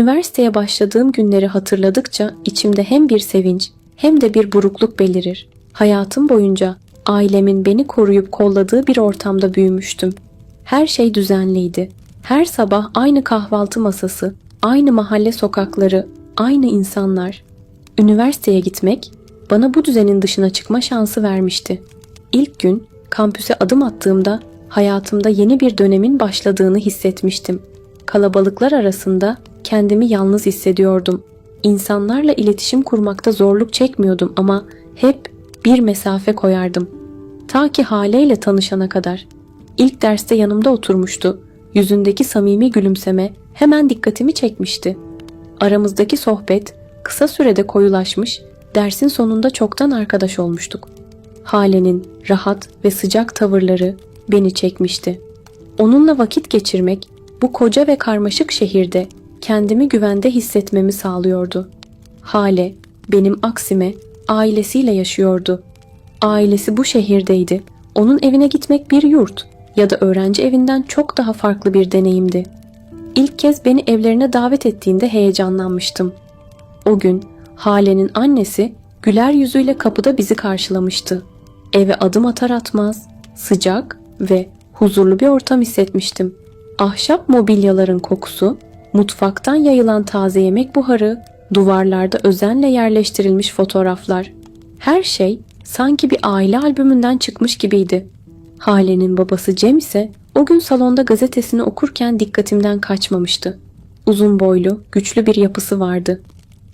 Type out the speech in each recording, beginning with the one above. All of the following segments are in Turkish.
Üniversiteye başladığım günleri hatırladıkça içimde hem bir sevinç hem de bir burukluk belirir. Hayatım boyunca ailemin beni koruyup kolladığı bir ortamda büyümüştüm. Her şey düzenliydi. Her sabah aynı kahvaltı masası, aynı mahalle sokakları, aynı insanlar. Üniversiteye gitmek bana bu düzenin dışına çıkma şansı vermişti. İlk gün kampüse adım attığımda hayatımda yeni bir dönemin başladığını hissetmiştim. Kalabalıklar arasında kendimi yalnız hissediyordum. İnsanlarla iletişim kurmakta zorluk çekmiyordum ama hep bir mesafe koyardım. Ta ki Hale ile tanışana kadar. İlk derste yanımda oturmuştu. Yüzündeki samimi gülümseme hemen dikkatimi çekmişti. Aramızdaki sohbet kısa sürede koyulaşmış, dersin sonunda çoktan arkadaş olmuştuk. Hale'nin rahat ve sıcak tavırları beni çekmişti. Onunla vakit geçirmek bu koca ve karmaşık şehirde kendimi güvende hissetmemi sağlıyordu. Hale benim aksime ailesiyle yaşıyordu. Ailesi bu şehirdeydi. Onun evine gitmek bir yurt ya da öğrenci evinden çok daha farklı bir deneyimdi. İlk kez beni evlerine davet ettiğinde heyecanlanmıştım. O gün Hale'nin annesi güler yüzüyle kapıda bizi karşılamıştı. Eve adım atar atmaz sıcak ve huzurlu bir ortam hissetmiştim. Ahşap mobilyaların kokusu, mutfaktan yayılan taze yemek buharı, duvarlarda özenle yerleştirilmiş fotoğraflar. Her şey sanki bir aile albümünden çıkmış gibiydi. Hale'nin babası Cem ise o gün salonda gazetesini okurken dikkatimden kaçmamıştı. Uzun boylu, güçlü bir yapısı vardı.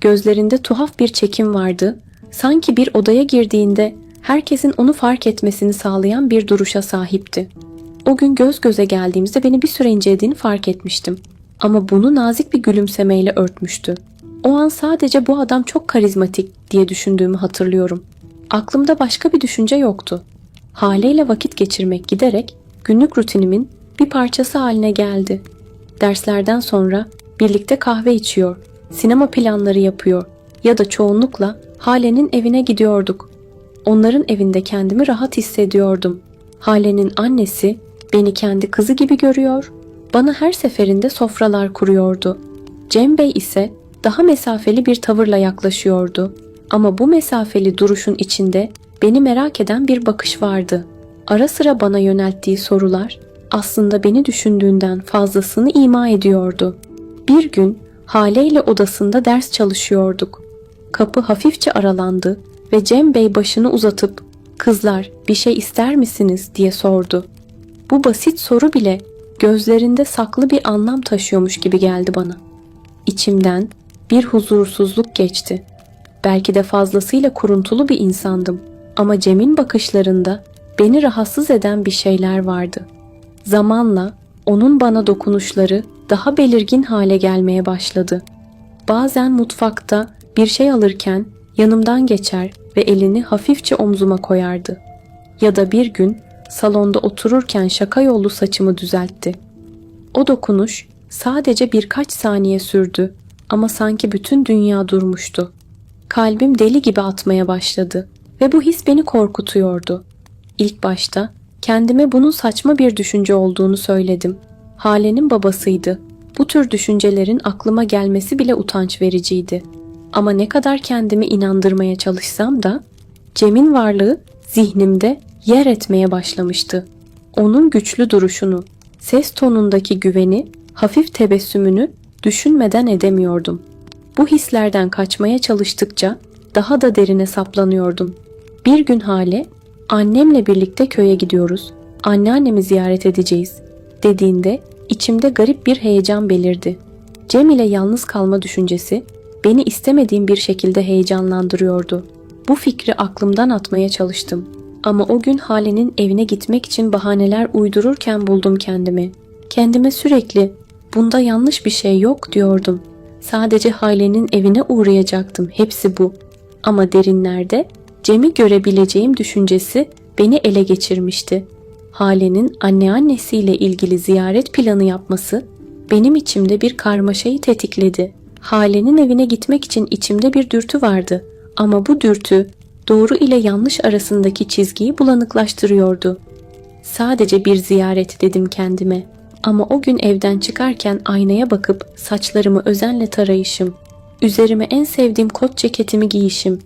Gözlerinde tuhaf bir çekim vardı. Sanki bir odaya girdiğinde herkesin onu fark etmesini sağlayan bir duruşa sahipti. O gün göz göze geldiğimizde beni bir süre incelediğini fark etmiştim. Ama bunu nazik bir gülümsemeyle örtmüştü. O an sadece bu adam çok karizmatik diye düşündüğümü hatırlıyorum. Aklımda başka bir düşünce yoktu. Haleyle vakit geçirmek giderek günlük rutinimin bir parçası haline geldi. Derslerden sonra birlikte kahve içiyor, sinema planları yapıyor ya da çoğunlukla Hale'nin evine gidiyorduk. Onların evinde kendimi rahat hissediyordum. Hale'nin annesi beni kendi kızı gibi görüyor, bana her seferinde sofralar kuruyordu. Cem Bey ise daha mesafeli bir tavırla yaklaşıyordu. Ama bu mesafeli duruşun içinde beni merak eden bir bakış vardı. Ara sıra bana yönelttiği sorular aslında beni düşündüğünden fazlasını ima ediyordu. Bir gün Hale ile odasında ders çalışıyorduk. Kapı hafifçe aralandı ve Cem Bey başını uzatıp "Kızlar, bir şey ister misiniz?" diye sordu. Bu basit soru bile gözlerinde saklı bir anlam taşıyormuş gibi geldi bana. İçimden bir huzursuzluk geçti. Belki de fazlasıyla kuruntulu bir insandım ama Cem'in bakışlarında beni rahatsız eden bir şeyler vardı. Zamanla onun bana dokunuşları daha belirgin hale gelmeye başladı. Bazen mutfakta bir şey alırken yanımdan geçer ve elini hafifçe omzuma koyardı. Ya da bir gün salonda otururken şaka yollu saçımı düzeltti. O dokunuş sadece birkaç saniye sürdü ama sanki bütün dünya durmuştu. Kalbim deli gibi atmaya başladı ve bu his beni korkutuyordu. İlk başta kendime bunun saçma bir düşünce olduğunu söyledim. Hale'nin babasıydı. Bu tür düşüncelerin aklıma gelmesi bile utanç vericiydi. Ama ne kadar kendimi inandırmaya çalışsam da Cem'in varlığı zihnimde yer etmeye başlamıştı. Onun güçlü duruşunu, ses tonundaki güveni, hafif tebessümünü düşünmeden edemiyordum. Bu hislerden kaçmaya çalıştıkça daha da derine saplanıyordum. Bir gün Hale, annemle birlikte köye gidiyoruz, anneannemi ziyaret edeceğiz dediğinde içimde garip bir heyecan belirdi. Cem ile yalnız kalma düşüncesi beni istemediğim bir şekilde heyecanlandırıyordu. Bu fikri aklımdan atmaya çalıştım. Ama o gün Hale'nin evine gitmek için bahaneler uydururken buldum kendimi. Kendime sürekli bunda yanlış bir şey yok diyordum. Sadece Hale'nin evine uğrayacaktım. Hepsi bu. Ama derinlerde Cem'i görebileceğim düşüncesi beni ele geçirmişti. Hale'nin anneannesiyle ilgili ziyaret planı yapması benim içimde bir karmaşayı tetikledi. Hale'nin evine gitmek için içimde bir dürtü vardı ama bu dürtü doğru ile yanlış arasındaki çizgiyi bulanıklaştırıyordu. Sadece bir ziyaret dedim kendime. Ama o gün evden çıkarken aynaya bakıp saçlarımı özenle tarayışım, üzerime en sevdiğim kot ceketimi giyişim,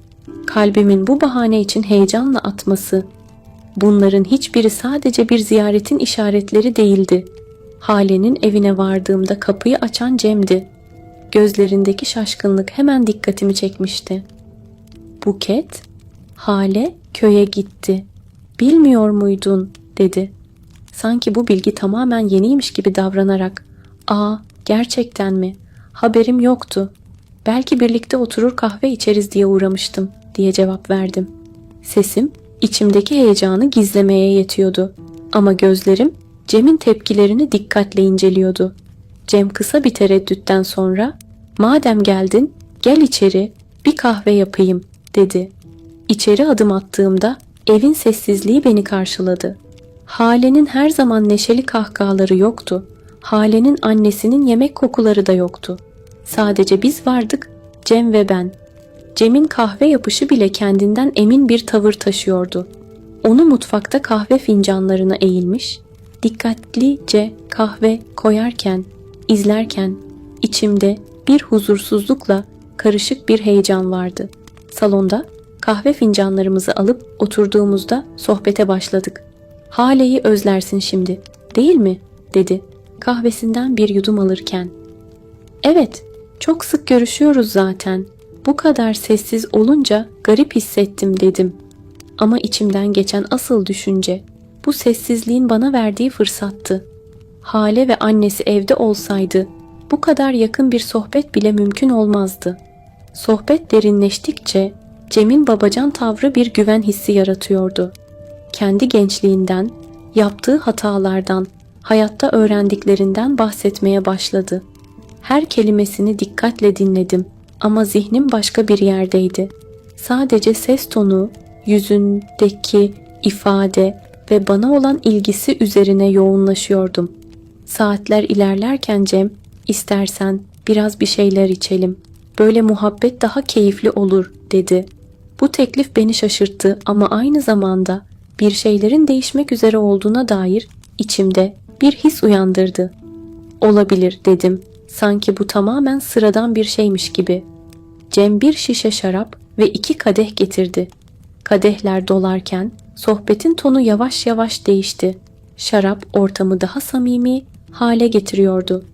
kalbimin bu bahane için heyecanla atması, bunların hiçbiri sadece bir ziyaretin işaretleri değildi. Hale'nin evine vardığımda kapıyı açan Cem'di. Gözlerindeki şaşkınlık hemen dikkatimi çekmişti. Buket, Hale köye gitti. Bilmiyor muydun? dedi. Sanki bu bilgi tamamen yeniymiş gibi davranarak. Aa, gerçekten mi? Haberim yoktu. Belki birlikte oturur kahve içeriz diye uğramıştım diye cevap verdim. Sesim içimdeki heyecanı gizlemeye yetiyordu. Ama gözlerim Cem'in tepkilerini dikkatle inceliyordu. Cem kısa bir tereddütten sonra "Madem geldin, gel içeri, bir kahve yapayım." dedi. İçeri adım attığımda evin sessizliği beni karşıladı. Hale'nin her zaman neşeli kahkahaları yoktu. Hale'nin annesinin yemek kokuları da yoktu. Sadece biz vardık, Cem ve ben. Cem'in kahve yapışı bile kendinden emin bir tavır taşıyordu. Onu mutfakta kahve fincanlarına eğilmiş, dikkatlice kahve koyarken, izlerken içimde bir huzursuzlukla karışık bir heyecan vardı. Salonda kahve fincanlarımızı alıp oturduğumuzda sohbete başladık. Hale'yi özlersin şimdi, değil mi? dedi kahvesinden bir yudum alırken. Evet, çok sık görüşüyoruz zaten. Bu kadar sessiz olunca garip hissettim dedim. Ama içimden geçen asıl düşünce bu sessizliğin bana verdiği fırsattı. Hale ve annesi evde olsaydı bu kadar yakın bir sohbet bile mümkün olmazdı. Sohbet derinleştikçe Cem'in babacan tavrı bir güven hissi yaratıyordu. Kendi gençliğinden, yaptığı hatalardan, hayatta öğrendiklerinden bahsetmeye başladı. Her kelimesini dikkatle dinledim ama zihnim başka bir yerdeydi. Sadece ses tonu, yüzündeki ifade ve bana olan ilgisi üzerine yoğunlaşıyordum. Saatler ilerlerken Cem, istersen biraz bir şeyler içelim. Böyle muhabbet daha keyifli olur, dedi. Bu teklif beni şaşırttı ama aynı zamanda bir şeylerin değişmek üzere olduğuna dair içimde bir his uyandırdı. Olabilir dedim. Sanki bu tamamen sıradan bir şeymiş gibi. Cem bir şişe şarap ve iki kadeh getirdi. Kadehler dolarken sohbetin tonu yavaş yavaş değişti. Şarap ortamı daha samimi hale getiriyordu.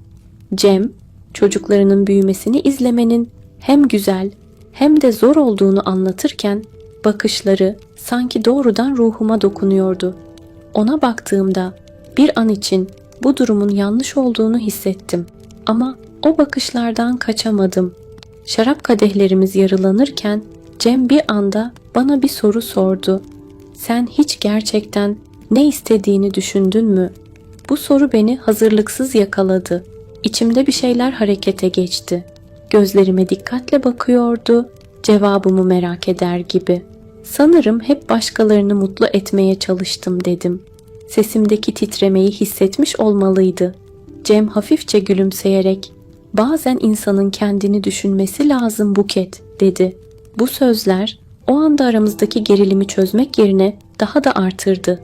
Cem, çocuklarının büyümesini izlemenin hem güzel hem de zor olduğunu anlatırken bakışları sanki doğrudan ruhuma dokunuyordu. Ona baktığımda bir an için bu durumun yanlış olduğunu hissettim. Ama o bakışlardan kaçamadım. Şarap kadehlerimiz yarılanırken Cem bir anda bana bir soru sordu. Sen hiç gerçekten ne istediğini düşündün mü? Bu soru beni hazırlıksız yakaladı. İçimde bir şeyler harekete geçti. Gözlerime dikkatle bakıyordu, cevabımı merak eder gibi. Sanırım hep başkalarını mutlu etmeye çalıştım dedim. Sesimdeki titremeyi hissetmiş olmalıydı. Cem hafifçe gülümseyerek "Bazen insanın kendini düşünmesi lazım Buket." dedi. Bu sözler o anda aramızdaki gerilimi çözmek yerine daha da artırdı.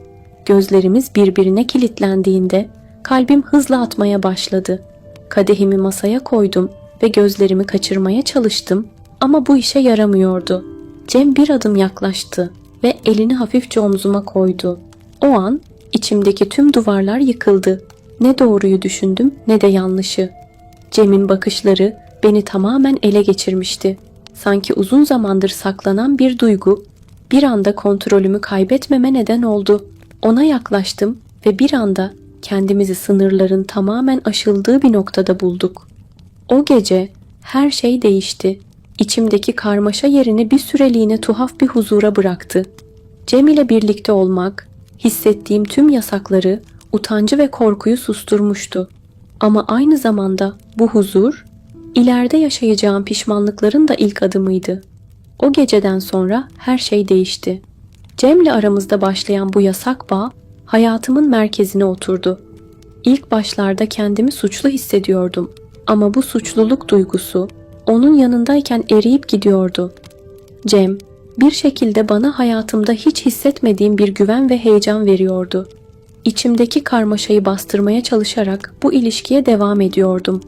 Gözlerimiz birbirine kilitlendiğinde kalbim hızla atmaya başladı. Kadehimi masaya koydum ve gözlerimi kaçırmaya çalıştım ama bu işe yaramıyordu. Cem bir adım yaklaştı ve elini hafifçe omzuma koydu. O an içimdeki tüm duvarlar yıkıldı. Ne doğruyu düşündüm ne de yanlışı. Cem'in bakışları beni tamamen ele geçirmişti. Sanki uzun zamandır saklanan bir duygu bir anda kontrolümü kaybetmeme neden oldu. Ona yaklaştım ve bir anda kendimizi sınırların tamamen aşıldığı bir noktada bulduk. O gece her şey değişti. İçimdeki karmaşa yerini bir süreliğine tuhaf bir huzura bıraktı. Cem ile birlikte olmak, hissettiğim tüm yasakları, utancı ve korkuyu susturmuştu. Ama aynı zamanda bu huzur, ileride yaşayacağım pişmanlıkların da ilk adımıydı. O geceden sonra her şey değişti. Cem'le aramızda başlayan bu yasak bağ hayatımın merkezine oturdu. İlk başlarda kendimi suçlu hissediyordum ama bu suçluluk duygusu onun yanındayken eriyip gidiyordu. Cem bir şekilde bana hayatımda hiç hissetmediğim bir güven ve heyecan veriyordu. İçimdeki karmaşayı bastırmaya çalışarak bu ilişkiye devam ediyordum.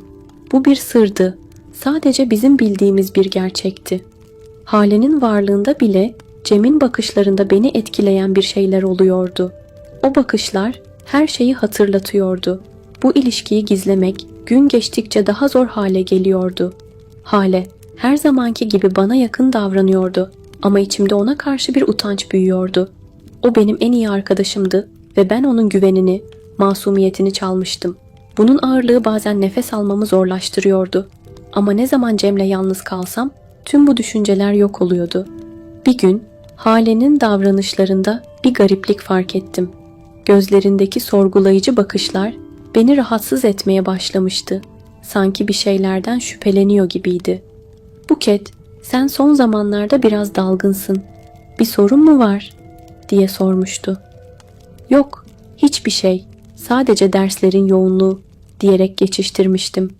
Bu bir sırdı. Sadece bizim bildiğimiz bir gerçekti. Hale'nin varlığında bile Cem'in bakışlarında beni etkileyen bir şeyler oluyordu. O bakışlar her şeyi hatırlatıyordu. Bu ilişkiyi gizlemek gün geçtikçe daha zor hale geliyordu. Hale her zamanki gibi bana yakın davranıyordu ama içimde ona karşı bir utanç büyüyordu. O benim en iyi arkadaşımdı ve ben onun güvenini, masumiyetini çalmıştım. Bunun ağırlığı bazen nefes almamı zorlaştırıyordu. Ama ne zaman Cem'le yalnız kalsam tüm bu düşünceler yok oluyordu. Bir gün Hale'nin davranışlarında bir gariplik fark ettim. Gözlerindeki sorgulayıcı bakışlar beni rahatsız etmeye başlamıştı. Sanki bir şeylerden şüpheleniyor gibiydi. Buket, sen son zamanlarda biraz dalgınsın. Bir sorun mu var? diye sormuştu. Yok, hiçbir şey. Sadece derslerin yoğunluğu diyerek geçiştirmiştim.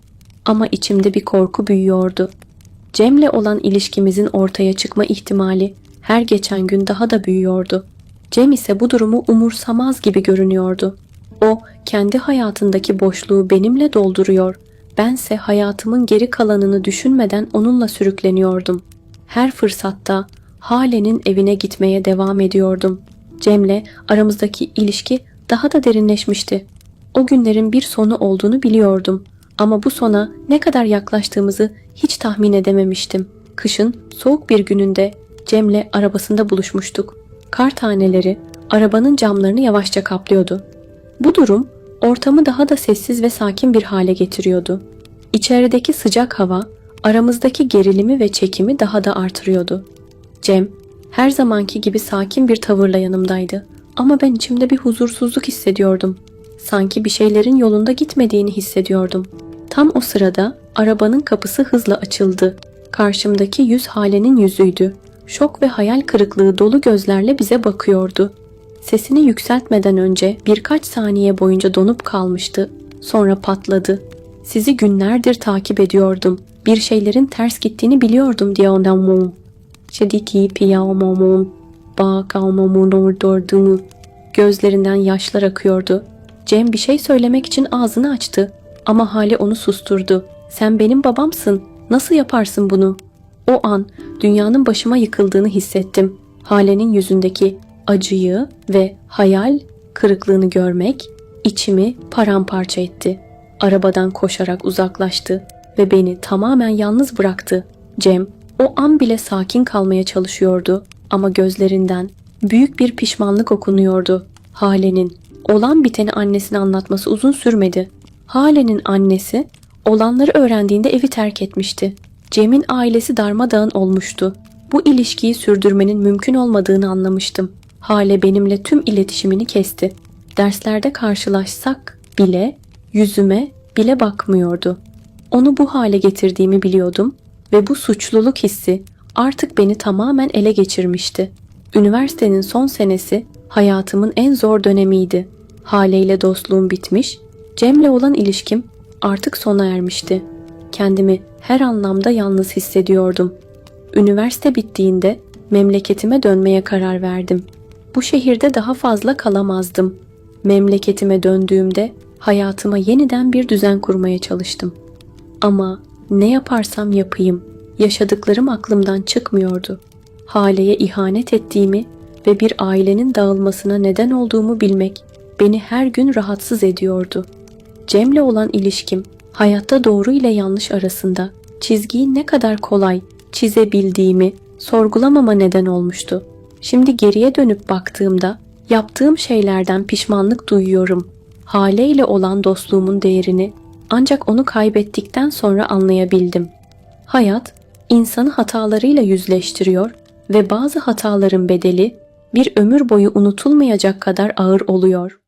Ama içimde bir korku büyüyordu. Cem'le olan ilişkimizin ortaya çıkma ihtimali her geçen gün daha da büyüyordu. Cem ise bu durumu umursamaz gibi görünüyordu. O kendi hayatındaki boşluğu benimle dolduruyor. Bense hayatımın geri kalanını düşünmeden onunla sürükleniyordum. Her fırsatta Hale'nin evine gitmeye devam ediyordum. Cem'le aramızdaki ilişki daha da derinleşmişti. O günlerin bir sonu olduğunu biliyordum. Ama bu sona ne kadar yaklaştığımızı hiç tahmin edememiştim. Kışın soğuk bir gününde Cem'le arabasında buluşmuştuk. Kar taneleri arabanın camlarını yavaşça kaplıyordu. Bu durum ortamı daha da sessiz ve sakin bir hale getiriyordu. İçerideki sıcak hava aramızdaki gerilimi ve çekimi daha da artırıyordu. Cem her zamanki gibi sakin bir tavırla yanımdaydı ama ben içimde bir huzursuzluk hissediyordum. Sanki bir şeylerin yolunda gitmediğini hissediyordum. Tam o sırada arabanın kapısı hızla açıldı. Karşımdaki yüz Hale'nin yüzüydü. Şok ve hayal kırıklığı dolu gözlerle bize bakıyordu. Sesini yükseltmeden önce birkaç saniye boyunca donup kalmıştı. Sonra patladı. Sizi günlerdir takip ediyordum. Bir şeylerin ters gittiğini biliyordum diye ondan mum. Şediki piyamamum. Bakalmamun ordordunu. Gözlerinden yaşlar akıyordu. Cem bir şey söylemek için ağzını açtı. Ama Hale onu susturdu. Sen benim babamsın. Nasıl yaparsın bunu? O an dünyanın başıma yıkıldığını hissettim. Hale'nin yüzündeki acıyı ve hayal kırıklığını görmek içimi paramparça etti. Arabadan koşarak uzaklaştı ve beni tamamen yalnız bıraktı. Cem o an bile sakin kalmaya çalışıyordu ama gözlerinden büyük bir pişmanlık okunuyordu. Hale'nin olan biteni annesine anlatması uzun sürmedi. Hale'nin annesi olanları öğrendiğinde evi terk etmişti. Cem'in ailesi darmadağın olmuştu. Bu ilişkiyi sürdürmenin mümkün olmadığını anlamıştım. Hale benimle tüm iletişimini kesti. Derslerde karşılaşsak bile yüzüme bile bakmıyordu. Onu bu hale getirdiğimi biliyordum ve bu suçluluk hissi artık beni tamamen ele geçirmişti. Üniversitenin son senesi hayatımın en zor dönemiydi. Hale ile dostluğum bitmiş, Cem'le olan ilişkim artık sona ermişti. Kendimi her anlamda yalnız hissediyordum. Üniversite bittiğinde memleketime dönmeye karar verdim. Bu şehirde daha fazla kalamazdım. Memleketime döndüğümde hayatıma yeniden bir düzen kurmaya çalıştım. Ama ne yaparsam yapayım yaşadıklarım aklımdan çıkmıyordu. Hale'ye ihanet ettiğimi ve bir ailenin dağılmasına neden olduğumu bilmek beni her gün rahatsız ediyordu. Cem'le olan ilişkim hayatta doğru ile yanlış arasında çizgiyi ne kadar kolay çizebildiğimi sorgulamama neden olmuştu. Şimdi geriye dönüp baktığımda yaptığım şeylerden pişmanlık duyuyorum. Hale ile olan dostluğumun değerini ancak onu kaybettikten sonra anlayabildim. Hayat insanı hatalarıyla yüzleştiriyor ve bazı hataların bedeli bir ömür boyu unutulmayacak kadar ağır oluyor.